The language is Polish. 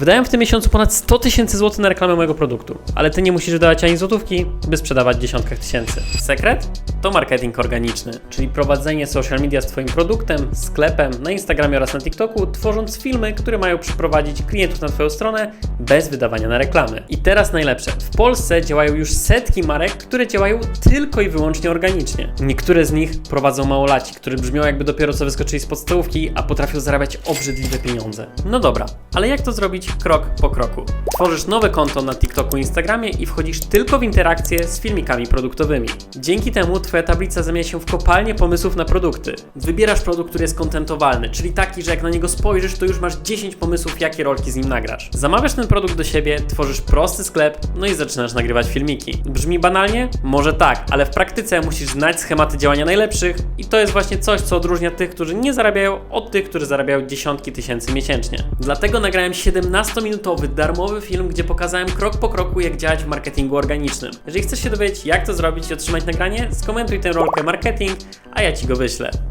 Wydałem w tym miesiącu ponad 100 tysięcy złotych na reklamę mojego produktu, ale ty nie musisz wydawać ani złotówki, by sprzedawać dziesiątkach tysięcy. Sekret? To marketing organiczny, czyli prowadzenie social media z Twoim produktem, sklepem, na Instagramie oraz na TikToku, tworząc filmy, które mają przyprowadzić klientów na Twoją stronę bez wydawania na reklamy. I teraz najlepsze. W Polsce działają już setki marek, które działają tylko i wyłącznie organicznie. Niektóre z nich prowadzą małolaci, którzy brzmią jakby dopiero co wyskoczyli z podstawówki, a potrafią zarabiać obrzydliwe pieniądze. No dobra, ale jak to zrobić krok po kroku? Tworzysz nowe konto na TikToku Instagramie i wchodzisz tylko w interakcje z filmikami produktowymi. Dzięki temu Twoja tablica zamienia się w kopalnię pomysłów na produkty. Wybierasz produkt, który jest kontentowalny, czyli taki, że jak na niego spojrzysz, to już masz 10 pomysłów, jakie rolki z nim nagrasz. Zamawiasz ten produkt do siebie, tworzysz prosty sklep, no i zaczynasz nagrywać filmiki. Brzmi banalnie? Może tak, ale w praktyce musisz znać schematy działania najlepszych i to jest właśnie coś, co odróżnia tych, którzy nie zarabiają od tych, którzy zarabiają dziesiątki tysięcy miesięcznie. Dlatego nagrałem 17-minutowy darmowy film, gdzie pokazałem krok po kroku, jak działać w marketingu organicznym. Jeżeli chcesz się dowiedzieć, jak to zrobić i otrzymać nagranie, skomentuj tę rolkę marketing, a ja ci go wyślę.